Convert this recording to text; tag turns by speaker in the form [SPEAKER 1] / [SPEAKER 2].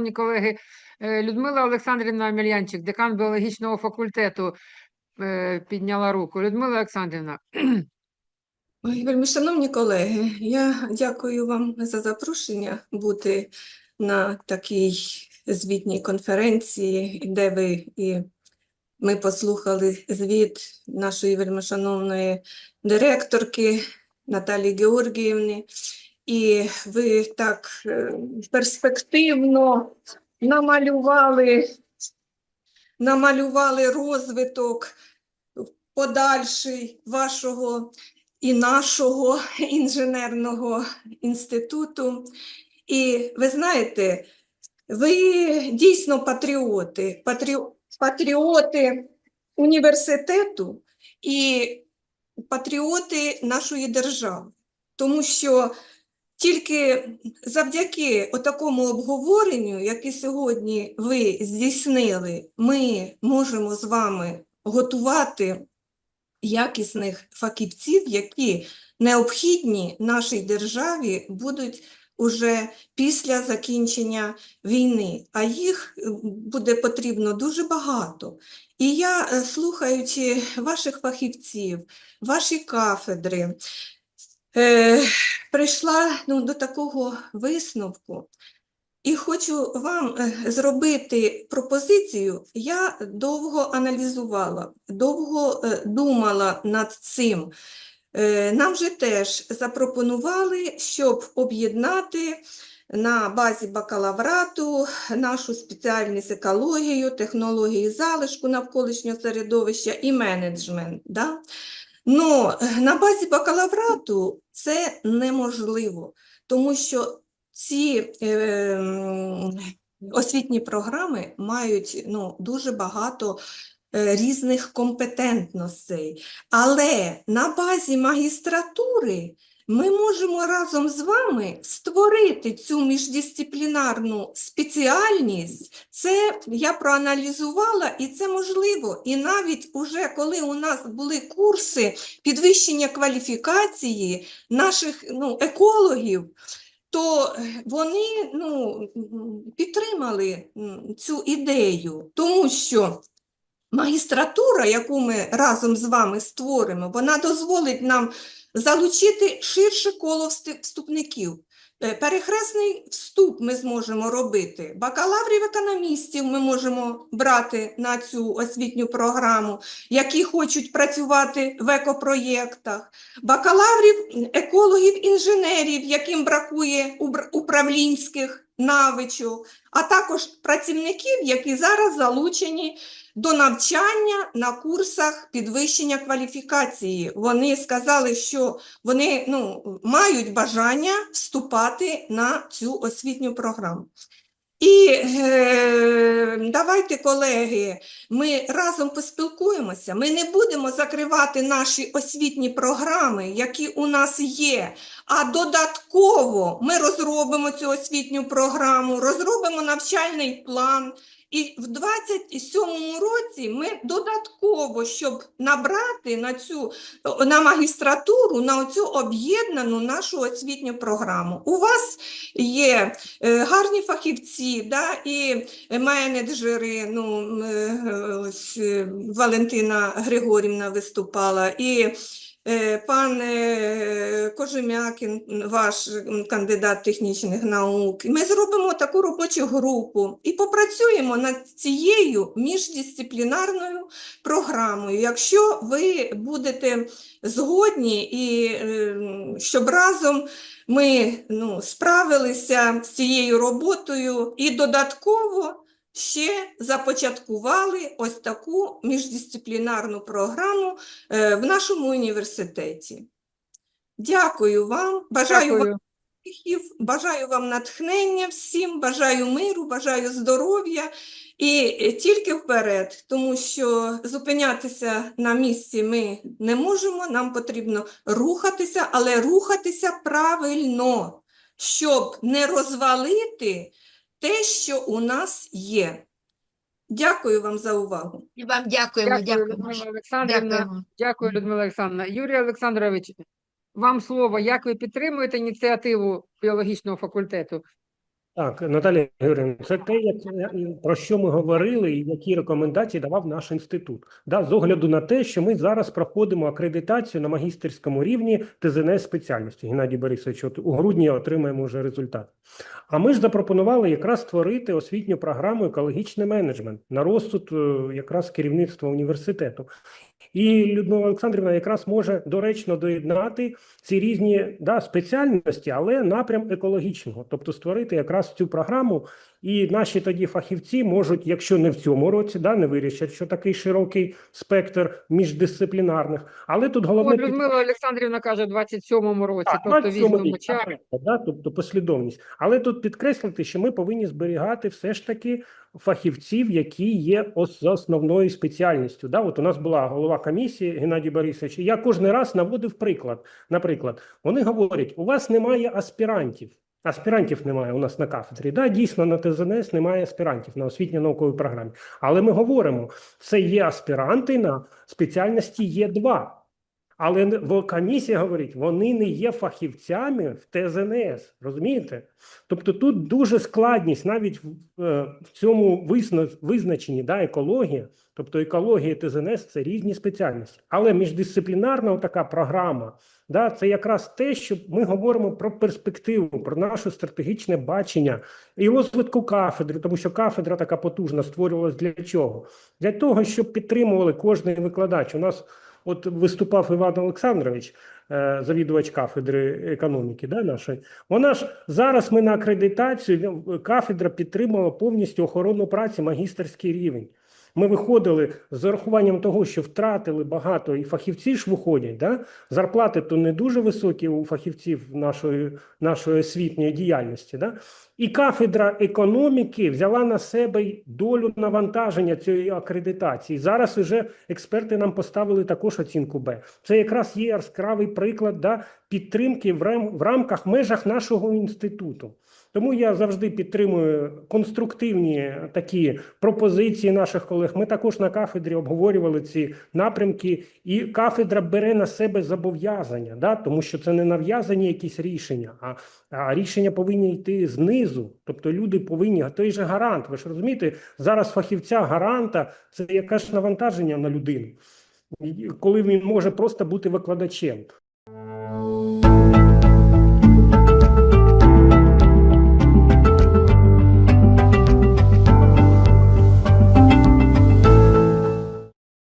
[SPEAKER 1] шановні колеги. Е, Людмила Олександрівна Мельянчик, декан біологічного факультету, е, підняла руку. Людмила Олександрівна,
[SPEAKER 2] вельми шановні колеги, я дякую вам за запрошення бути на такій звітній конференції, де ви і ми послухали звіт нашої вельмишановної директорки Наталії Георгіївни, і ви так е, перспективно намалювали, намалювали розвиток подальший вашого і нашого інженерного інституту. І ви знаєте, ви дійсно патріоти, патріо- патріоти університету і патріоти нашої держави, тому що тільки завдяки такому обговоренню, яке сьогодні ви здійснили, ми можемо з вами готувати якісних фахівців, які необхідні нашій державі будуть уже після закінчення війни, а їх е, буде потрібно дуже багато. І я, е, слухаючи ваших фахівців, ваші кафедри, е, прийшла ну, до такого висновку. І хочу вам е, зробити пропозицію. Я довго аналізувала, довго е, думала над цим. Е, Нам же теж запропонували, щоб об'єднати на базі бакалаврату нашу спеціальність екологію, технології залишку навколишнього середовища і менеджмент. Да? Е, на базі бакалаврату це неможливо, тому що ці е, освітні програми мають ну, дуже багато е, різних компетентностей. Але на базі магістратури ми можемо разом з вами створити цю міждисциплінарну спеціальність. Це я проаналізувала, і це можливо. І навіть уже коли у нас були курси підвищення кваліфікації наших ну, екологів, то вони ну, підтримали цю ідею, тому що магістратура, яку ми разом з вами створимо, вона дозволить нам залучити ширше коло вступників. Е, Перехресний вступ ми зможемо робити. Бакалаврів економістів ми можемо брати на цю освітню програму, які хочуть працювати в екопроєктах бакалаврів, екологів, інженерів, яким бракує управлінських навичок, а також працівників, які зараз залучені до навчання на курсах підвищення кваліфікації. Вони сказали, що вони ну, мають бажання вступати на цю освітню програму. І е, давайте, колеги, ми разом поспілкуємося. Ми не будемо закривати наші освітні програми, які у нас є, а додатково ми розробимо цю освітню програму, розробимо навчальний план. І в 27-му році ми додатково, щоб набрати на цю на магістратуру, на цю об'єднану нашу освітню програму. У вас є е, гарні фахівці, да, і менеджери, ну, е, ось е, Валентина Григорівна виступала, і е, Кожем'якін, ваш кандидат технічних наук. Ми зробимо таку робочу групу і попрацюємо над цією міждисциплінарною програмою. Якщо ви будете згодні, і е, щоб разом ми ну, справилися з цією роботою і додатково ще започаткували ось таку міждисциплінарну програму е, в нашому університеті. Дякую вам, бажаю вам успіхів, бажаю вам натхнення всім, бажаю миру, бажаю здоров'я. І е, тільки вперед, тому що зупинятися на місці ми не можемо, нам потрібно рухатися, але рухатися правильно, щоб не розвалити те, що у нас є. Дякую вам за увагу.
[SPEAKER 3] І вам дякуємо,
[SPEAKER 1] Дякую,
[SPEAKER 3] дякуємо.
[SPEAKER 1] Людмила Олександрівна.
[SPEAKER 3] Дякуємо.
[SPEAKER 1] Дякую, Людмила Олександровна. Юрій Олександрович, вам слово. Як ви підтримуєте ініціативу біологічного факультету?
[SPEAKER 3] Так, Наталія Георгіївна, це те, як, е, про що ми говорили і які рекомендації давав наш інститут. Да, з огляду на те, що ми зараз проходимо акредитацію на магістерському рівні ТЗНС спеціальності. Геннадій Борисович, от у грудні отримаємо вже результат. А ми ж запропонували якраз створити освітню програму екологічний менеджмент на розсуд е, якраз керівництва університету. І Людмила Олександрівна якраз може доречно доєднати ці різні да, спеціальності, але напрям екологічного, тобто створити якраз цю програму, і наші тоді фахівці можуть, якщо не в цьому році, да, не вирішать, що такий широкий спектр міждисциплінарних, але тут головне
[SPEAKER 1] От Людмила Олександрівна каже, в 27-му році,
[SPEAKER 3] так,
[SPEAKER 1] тобто
[SPEAKER 3] 27-й
[SPEAKER 1] візьмемо
[SPEAKER 3] рік, да, тобто послідовність. Але тут підкреслити, що ми повинні зберігати все ж таки фахівців, які є за основною спеціальністю. Да, от у нас була голова комісії Геннадій Борисович, і я кожен раз наводив приклад. Наприклад, вони говорять: у вас немає аспірантів. Аспірантів немає у нас на кафедрі. Да, дійсно, на ТЗНС немає аспірантів на освітньо-науковій програмі. Але ми говоримо, це є аспіранти на спеціальності Є2. Але комісія говорить, вони не є фахівцями в ТЗНС. Розумієте? Тобто тут дуже складність навіть в, е, в цьому визна- визначенні да, екологія, тобто екологія і ТЗНС це різні спеціальності. Але міждисциплінарна така програма, да, це якраз те, що ми говоримо про перспективу, про наше стратегічне бачення і розвитку кафедри, тому що кафедра така потужна створювалась для чого? Для того, щоб підтримували кожний викладач. У нас От виступав Іван Олександрович, е, завідувач кафедри економіки, да, нашої. Вона ж зараз ми на акредитацію кафедра підтримала повністю охорону праці магістерський рівень. Ми виходили з урахуванням того, що втратили багато і фахівці ж виходять. Да? Зарплати то не дуже високі у фахівців нашої, нашої освітньої діяльності. Да? І кафедра економіки взяла на себе долю навантаження цієї акредитації. Зараз уже експерти нам поставили також оцінку Б. Це якраз є яскравий приклад да, підтримки в рамках межах нашого інституту. Тому я завжди підтримую конструктивні такі пропозиції наших колег. Ми також на кафедрі обговорювали ці напрямки, і кафедра бере на себе зобов'язання, да, тому що це не нав'язані якісь рішення, а, а рішення повинні йти знизу. Тобто люди повинні, той же гарант. Ви ж розумієте, зараз фахівця гаранта це якесь навантаження на людину, коли він може просто бути викладачем.